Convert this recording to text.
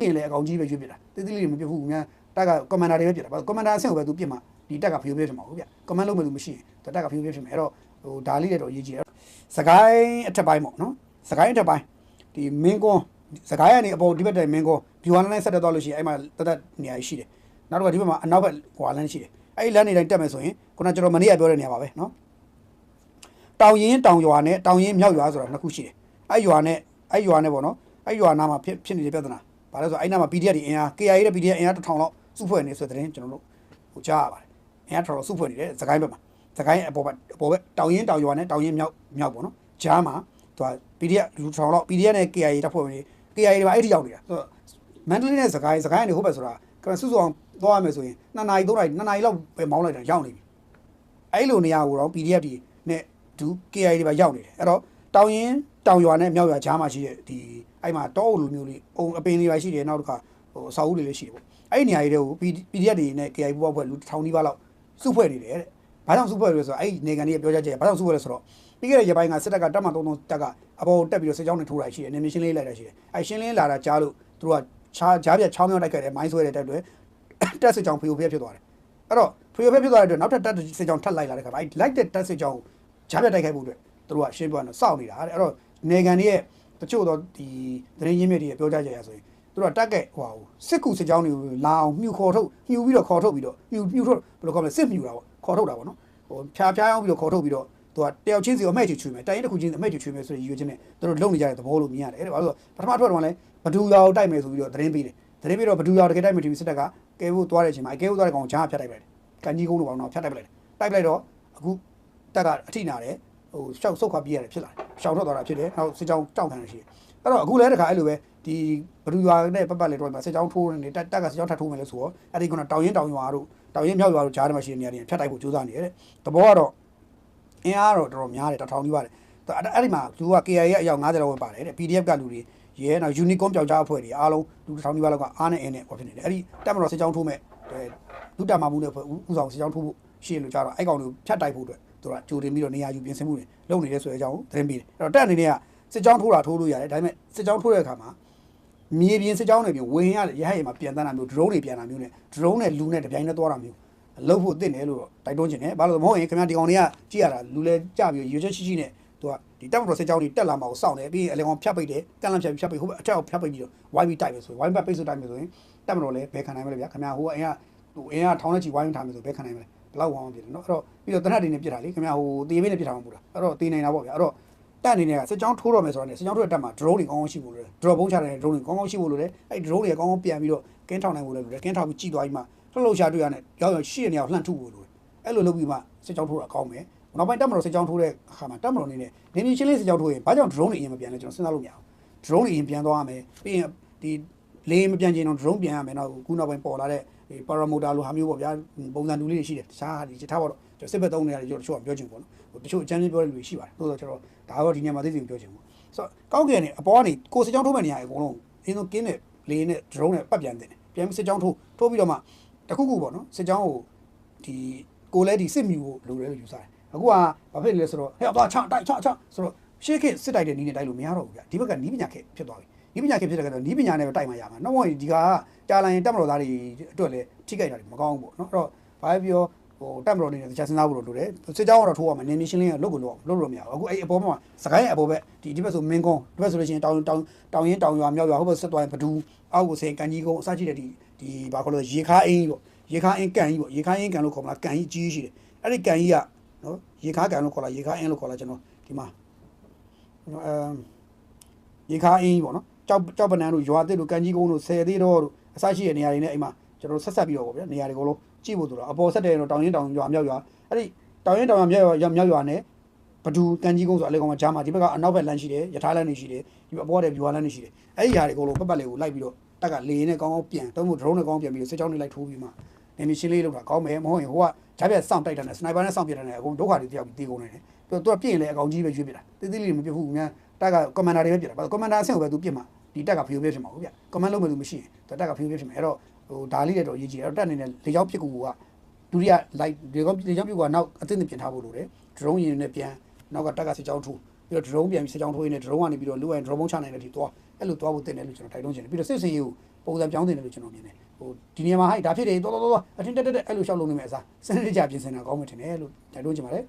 ပြင်လေအကောင်ကြီးပဲရွေးပြတာတိတိလေးတွေမပြတ်ဘူးများတက်ကကွန်မန်ဒါတွေပဲပြတာကွန်မန်ဒါအဆင့်ကိုပဲသူပြစ်မှာဒီတက်ကဖီယိုပြစ်ဖြစ်မှာဟုတ်ဗျကွန်မန်လုပ်မယ်လို့မရှိရင်တက်ကဖီယိုပြစ်ဖြစ်မယ်အဲ့တော့ဟိုဒါလေးလည်းတော့အရေးကြီးတယ်စကိုင်းအထက်ပိုင်းပေါ့နော်စကိုင်းအထက်ပိုင်းဒီမင်းကွန်းစကိုင်းကနေအပေါ်ဒီဘက်တိုင်မင်းကွန်းဘီဝါလန်းဆက်တက်သွားလို့ရှိရင်အဲ့မှာတသက်နေရာရှိတယ်နောက်တော့ဒီဘက်မှာအနောက်ဘက်ဟွာလန်းရှိတယ်အဲ့ဒီလမ်းနေတိုင်းတက်မယ်ဆိုရင်ခုနကျွန်တော်မနေ့ကပြောတဲ့နေရာပါပဲနော်တောင်ရင်တောင်ရွာနဲ့တောင်ရင်မြောက်ရွာဆိုတာနှစ်ခုရှိတယ်အဲ့ရွာနဲ့အဲ့ရွာနဲ့ပေါ့နော်အဲ့ရွာနားမှာဖြစ်ဖြစ်နေတဲ့ပြဿနာ ဘာလဲဆိုတော့အဲ့နားမှာ PDF တွေအင်အား KIA တဲ့ PDF အင်အားတစ်ထောင်လောက်စုဖွဲ့နေဆိုတဲ့သတင်းကျွန်တော်တို့ဟိုကြားရပါတယ်အင်အားတစ်ထောင်လောက်စုဖွဲ့နေတယ်သခိုင်းဘက်မှာသခိုင်းအပေါ်ဘက်အပေါ်ဘက်တောင်ရင်တောင်ရွာနဲ့တောင်ရင်မြောက်မြောက်ပေါ့နော်ကြားမှာသူက PDF လူတစ်ထောင်လောက် PDF နဲ့ KIA တပ်ဖွဲ့ဝင်တွေ KIA တွေပါအဲ့ဒီရောက်နေတာသူကမန္တလေးနဲ့သခိုင်းသခိုင်းကနေဟိုဘက်ဆိုတာကမစုစုအောင်သွားရမယ်ဆိုရင်2နာရီ3နာရီ2နာရီလောက်ပဲမောင်းလိုက်တာရောက်နေပြီအဲ့လိုနေရာကိုတော့ PDF တွေနဲ့ဒူ KI တွေပါရောက်နေတယ်အဲ့တော့တောင်ရင် တောင်ရွာနဲ့မြောက်ရွာကြားမှာရှိတဲ့ဒီအဲ့မှာတောအုပ်လိုမျိုးလေးအုံအပင်တွေပါရှိတယ်နောက်တစ်ခါဟိုအစာအုပ်တွေလည်းရှိတယ်ပေါ့အဲ့ဒီနေရာတွေတွေကို PDF တွေနဲ့ KI ပူပေါက်ဖွဲ့လူတစ်ထောင်နီးပါးလောက်စုဖွဲ့နေတယ်တဲ့ဘာကြောင့်စုဖွဲ့လဲဆိုတော့အဲ့ဒီနေကန်တွေပြောကြချက်ဘာကြောင့်စုဖွဲ့လဲဆိုတော့ပြီးခဲ့တဲ့ရက်ပိုင်းကစစ်တပ်ကတပ်မတုံးတုံးတက်ကအပေါ်တက်ပြီးတော့စစ်ကြောင်းတွေထိုးတာရှိတယ်နေမရှင်းလေးလိုက်တာရှိတယ်အဲ့ရှင်းလင်းလာတာကြားလို့သူတို့ကခြားကြားပြတ်ချောင်းမြောင်းတိုက်ခဲ့တယ်မိုင်းဆွဲတဲ့တက်တွေတက်စစ်ကြောင်းဖီယိုဖျက်ဖြစ်သွားတယ်အဲ့တော့ဖရီယိုဖက်ဖြစ်သွားတဲ့အတွက်နောက်ထပ်တက်စစ်ကြောင်းထပ်လိုက်လာတဲ့ခါမှာအဲ့လိုက်တဲ့တက်စစ်ကြောင်းကိုဂျားပြတ်တိုက်ခိုက်ဖို့အတွက်သူတို့ကရှင်းပြတော့စောင့်နေတာတဲ့အဲ့တော့ နေကန်တွေရဲ့တချို့တော့ဒီသတင်းရင်းမြစ်တွေရဲ့ပြောကြကြရဆိုရင်သူတို့ကတက်ကက်ဟိုဟာစစ်ကူစစ်ကြောင်းတွေကိုလာအောင်မြှူခေါ်ထုတ်မြှူပြီးတော့ခေါ်ထုတ်ပြီးတော့မြှူမြှူထုတ်ဘယ်လိုခေါ်မလဲစစ်မြှူတာပေါ့ခေါ်ထုတ်တာပေါ့နော်ဟိုဖြားဖြားအောင်ပြီးတော့ခေါ်ထုတ်ပြီးတော့သူကတယောက်ချင်းစီကိုအမဲ့ချူချူမယ်တိုင်ရင်တစ်ခုချင်းအမဲ့ချူချူမယ်ဆိုတဲ့ရည်ရွယ်ချက်နဲ့သူတို့လုံနေကြတဲ့သဘောလို့မြင်ရတယ်တဲ့ဘာလို့ဆိုပထမထွက်တော့လဲဘဒူယာကိုတိုက်မယ်ဆိုပြီးတော့သတင်းပေးတယ်သတင်းပေးတော့ဘဒူယာတကယ်တိုက်မယ်ဒီစစ်တပ်ကကဲဖို့သွားတဲ့အချိန်မှာကဲဖို့သွားတဲ့ကောင်ကိုဂျားဖြတ်တိုက်ပလိုက်တယ်ကန်ကြီးကုန်းတို့ပေါ့နော်ဖြတ်တိုက်ပလိုက်တယ်တိုက်ပလိုက်တော့အခုတက်ကအထိနာတယ် ဟိုရှောက်ဆုတ်ခွာပြေးရတယ်ဖြစ်လာတယ်ရှောက်ထွက်သွားတာဖြစ်တယ်နောက်စစ်ကြောင်းတောက်ခံရရှိတယ်အဲ့တော့အခုလည်းတခါအဲ့လိုပဲဒီဘဒူရွာနဲ့ပတ်ပတ်လေတော့မှာစစ်ကြောင်းထိုးနေတက်တက်ကစစ်ကြောင်းထပ်ထိုးမယ်လို့ဆိုတော့အဲ့ဒီကတောင်ရင်တောင်ရွာတို့တောင်ရင်မြောက်ရွာတို့ဂျားထဲမှာရှိတဲ့နေရာတွေဖြတ်တိုက်ဖို့ကြိုးစားနေတယ်တဲ့သဘောကတော့အင်အားတော့တော်တော်များတယ်တထောင်ကြီးပါတယ်အဲ့ဒီမှာသူက KIA ရဲ့အယောက်90လောက်ဝင်ပါတယ်တဲ့ PDF ကလူတွေရဲနောက် Unicorn ပျောက်ကြားအဖွဲ့တွေအားလုံးလူတစ်ထောင်ကြီးပါလောက်ကအားနဲ့အင်းနဲ့ဟောဖြစ်နေတယ်အဲ့ဒီတက်မတော်စစ်ကြောင်းထိုးမဲ့ဒုတမမှုနဲ့ဥဆောင်စစ်ကြောင်းထိုးဖို့ရှိလို့ကြတော့အဲ့ကောင်တွေကိုဖြတ်တိုက်ဖို့အတွက် သူကကြိုတင်ပြီးတော့နေရာယူပြင်ဆင်မှုတွေလုပ်နေတဲ့ဆိုတဲ့အကြောင်းသတင်းပေးတယ်အဲ့တော့တက်အနေနဲ့ကစစ်ကြောင်းထိုးတာထိုးလို့ရတယ်ဒါပေမဲ့စစ်ကြောင်းထိုးတဲ့အခါမှာမြေပြင်စစ်ကြောင်းတွေပြင်ဝင်ရရဟရဲ့မှာပြန်တန်းတာမျိုး drone တွေပြန်တာမျိုးနဲ့ drone နဲ့လူနဲ့တပြိုင်တည်းသွားတာမျိုးလုပ်ဖို့တင်တယ်လို့တိုက်တွန်းခြင်းနဲ့ဘာလို့လဲမဟုတ်ရင်ခင်ဗျာဒီကောင်တွေကကြည့်ရတာလူလဲကြပြီးရွေချက်ရှိရှိနဲ့သူကဒီတက်မတော်စစ်ကြောင်းတွေတက်လာမှာကိုစောင့်တယ်ပြီးရင်အလေကောင်ဖြတ်ပိတ်တယ်ကန်လန့်ဖြတ်ဖြတ်ပိတ်ဟိုအထက်ကိုဖြတ်ပိတ်ပြီးတော့ YB တိုက်ပဲဆို YB ပိတ်ဆိုတိုက်မယ်ဆိုရင်တက်မတော်လဲဘယ်ခံနိုင်မလဲဗျာခင်ဗျာဟိုကအရင်ကဟိုအရင်ကထောင်းနဲ့ချီ YB ထားမယ်ဆိုဘယ်ခံနိုင်မလဲ ဘယ်လောက်ဝအောင်ဖြစ်တယ်နော်အဲ့တော့ပြီးတော့တနတ်တွေနဲ့ပြစ်တာလေခင်ဗျာဟိုတေးမေးနဲ့ပြစ်တာမှမဟုတ်တာအဲ့တော့တေးနေတာပေါ့ဗျာအဲ့တော့တက်အနေနဲ့ကစစ်ကြောင်းထိုးတော့မယ်ဆိုတော့ねစစ်ကြောင်းထိုးတဲ့တက်မှာ drone တွေကောင်းကောင်းရှိဖို့လိုတယ် drone ဘုံချတဲ့ drone တွေကောင်းကောင်းရှိဖို့လိုတယ်အဲ့ drone တွေကောင်းကောင်းပြန်ပြီးတော့ကင်းထောင်နိုင်ဖို့လိုတယ်ကင်းထောင်ပြီးကြည့်သွားပြီးမှလှုပ်လှုပ်ရှားတွေ့ရတဲ့ရောက်ရောက်ရှိရနေအောင်လှန့်ထုဖို့လိုတယ်အဲ့လိုလုပ်ပြီးမှစစ်ကြောင်းထိုးတာကောင်းမယ်နောက်ပိုင်းတက်မတော်စစ်ကြောင်းထိုးတဲ့အခါမှာတက်မတော်နေနဲ့နေမြင့်ချင်းလေးစစ်ကြောင်းထိုးရင်ဘာကြောင့် drone တွေအရင်မပြန်လဲကျွန်တော်စဉ်းစားလို့မရဘူး drone တွေအရင်ပြန်သွားရမယ်ပြီးရင်ဒီလေမပြန်ချင်တော့ drone ပြန်ရမယ်နောက်ခုနောက်ပိုင်းပေါ်လာတဲ့ ဒီ paramotor လိုဟာမျိုးပေါ့ဗျာပုံစံတူလေးတွေရှိတယ်တခြားဒီထားပါတော့ကျွန်တော်စစ်ဘက်သုံးနေရတယ်ကျွန်တော်တချို့ကပြောချင်ပေါ့နော်ဟိုတချို့အချမ်းချင်းပြောတဲ့လူတွေရှိပါတယ်သို့တော့ကျွန်တော်ဒါတော့ဒီညမှာသိသိပြောချင်ပေါ့ဆိုတော့ကောင်းကင်နေအပေါ်ကနေကိုစစ်ကြောင်းထိုးမဲ့နေရာအကုန်လုံးအင်းဆုံးကင်းနဲ့လေနဲ့ drone နဲ့ပတ်ပြန်တယ်ပြန်ပြီးစစ်ကြောင်းထိုးထိုးပြီးတော့မှတခုခုပေါ့နော်စစ်ကြောင်းကိုဒီကိုလဲဒီစစ်မြူကိုလိုတယ်လို့ယူဆတယ်အခုကဘာဖြစ်လဲဆိုတော့ဟဲ့တော့ချတိုက်ချချဆိုတော့ရှေ့ခေတ်စစ်တိုက်တဲ့နီးနဲ့တိုက်လို့မရတော့ဘူးဗျဒီဘက်ကနီးပညာခေတ်ဖြစ်သွားပြီ နီးပညာခေတ်ဖြစ်တဲ့ကတော့နီးပညာနဲ့ပဲတိုက်မှရမှာနောက်မှဒီကကြာလာရင်တက်မတော်သားတွေအတွက်လည်းထိခိုက်တာတွေမကောင်းဘူးပေါ့နော်အဲ့တော့ဘာပဲပြောဟိုတက်မတော်နေနဲ့တခြားစဉ်းစားဖို့လိုတယ်စစ်ကြောင်းကတော့ထိုးရမှာနေမရှင်းလင်းကလုတ်ကိုလုတ်လုတ်လို့မရဘူးအခုအဲ့အပေါ်မှာစကိုင်းရဲ့အပေါ်ဘက်ဒီဒီဘက်ဆိုမင်းကုန်းဒီဘက်ဆိုလို့ရှိရင်တောင်တောင်တောင်ရင်တောင်ရွာမြောက်ရွာဟိုဘက်ဆက်သွားရင်ဘဒူအောက်ကိုစိန်ကန်ကြီးကုန်းအစရှိတဲ့ဒီဒီဘာခေါ်လို့ရေခါအင်းကြီးပေါ့ရေခါအင်းကန်ကြီးပေါ့ရေခါအင်းကန်လို့ခေါ်မလားကန်ကြီးကြီးရှိတယ်အဲ့ဒီကန်ကြီးကနော်ရေခါကန်လို့ခေါ်လားရေခါအင်းလို့ခေါ်လားကျွန်တော်ဒီမှာအဲရေခါအင်းကြီးပေါ့နော် ကြောက်ကြောက်ပနန်းတို့ရွာတစ်တို့ကန်ကြီးကုန်းတို့ဆယ်သေးတော့တို့အစရှိတဲ့နေရာတွေနဲ့အိမ်မှာကျွန်တော်ဆက်ဆက်ပြီးတော့ပေါ့ဗျာနေရာတွေကိုလုံးကြည့်ဖို့ဆိုတော့အပေါ်ဆက်တယ်တော့တောင်ရင်တောင်ရွာမြောက်ရွာအဲ့ဒီတောင်ရင်တောင်ရွာမြောက်ရွာမြောက်ရွာနဲ့ဘဒူကန်ကြီးကုန်းဆိုအလေကောင်ကဂျာမာဒီဘက်ကအနောက်ဘက်လမ်းရှိတယ်ယထာလမ်းတွေရှိတယ်ဒီဘက်အပေါ်တဲ့ဗျူဟာလမ်းတွေရှိတယ်အဲ့ဒီຢာတွေကိုလုံးပတ်ပတ်လေးကိုလိုက်ပြီးတော့တက်ကလေနဲ့ကောင်းကောင်းပြန်တော့မို့ drone နဲ့ကောင်းပြန်ပြီးစစ်ကြောင်းတွေလိုက်ထိုးပြီးမှနေမရှင်းလေးလောက်တာကောင်းမယ်မဟုတ်ရင်ဟိုကဂျာပြက်စောင့်တိုက်တာနဲ့စနိုက်ပါနဲ့စောင့်ပြတာနဲ့အကုန်ဒုက္ခတွေတယောက်ပြီးတေးကုန်နေတယ်ပြီးတော့သူကပြင့်ရင်လည်းအကောင်ကြီးပဲရွေးပြတာတိတိလေးမပြတ်ဘူးများတက်ကကွန်မန်ဒါတွေပဲပြတာကွန်မန်ဒါအဆင့်ကိုပဲသူပြစ်မှာ ဒီတက်ကဖီယိုပြစ်ဖြစ်မှာဟုတ်ဗျကွန်မန်လုပ်မယ်သူမရှိရင်သူတက်ကဖီယိုပြစ်ဖြစ်မှာအဲ့တော့ဟိုဒါလေးလည်းတော့အရေးကြီးတယ်အဲ့တော့တက်အနေနဲ့လေကြောင်းပြစ်ကူကဒုတိယ light လေကြောင်းလေကြောင်းပြစ်ကူကနောက်အသင့်ပြင်ထားဖို့လိုတယ် drone ရင်နဲ့ပြန်နောက်ကတက်ကစစ်ကြောင်းထိုးပြီးတော့ drone ပြန်ပြီးစစ်ကြောင်းထိုးရင်းနဲ့ drone ကနေပြီးတော့လူဝင် drone ချနိုင်တဲ့ဒီသွားအဲ့လိုသွားဖို့တင်တယ်လို့ကျွန်တော်တိုက်တွန်းချင်တယ်ပြီးတော့စစ်စင်ရေးကိုပုံစံပြောင်းတင်တယ်လို့ကျွန်တော်မြင်တယ်ဟိုဒီနေရာမှာဟိုက်ဒါဖြစ်တယ်တော်တော်တော်အထင်တက်တက်အဲ့လိုရှောက်လုံးနေမယ်အစားစနစ်တကျပြင်ဆင်တာကောင်းမှထင်တယ်လို့တိုက်တွန်းချင်ပါတယ်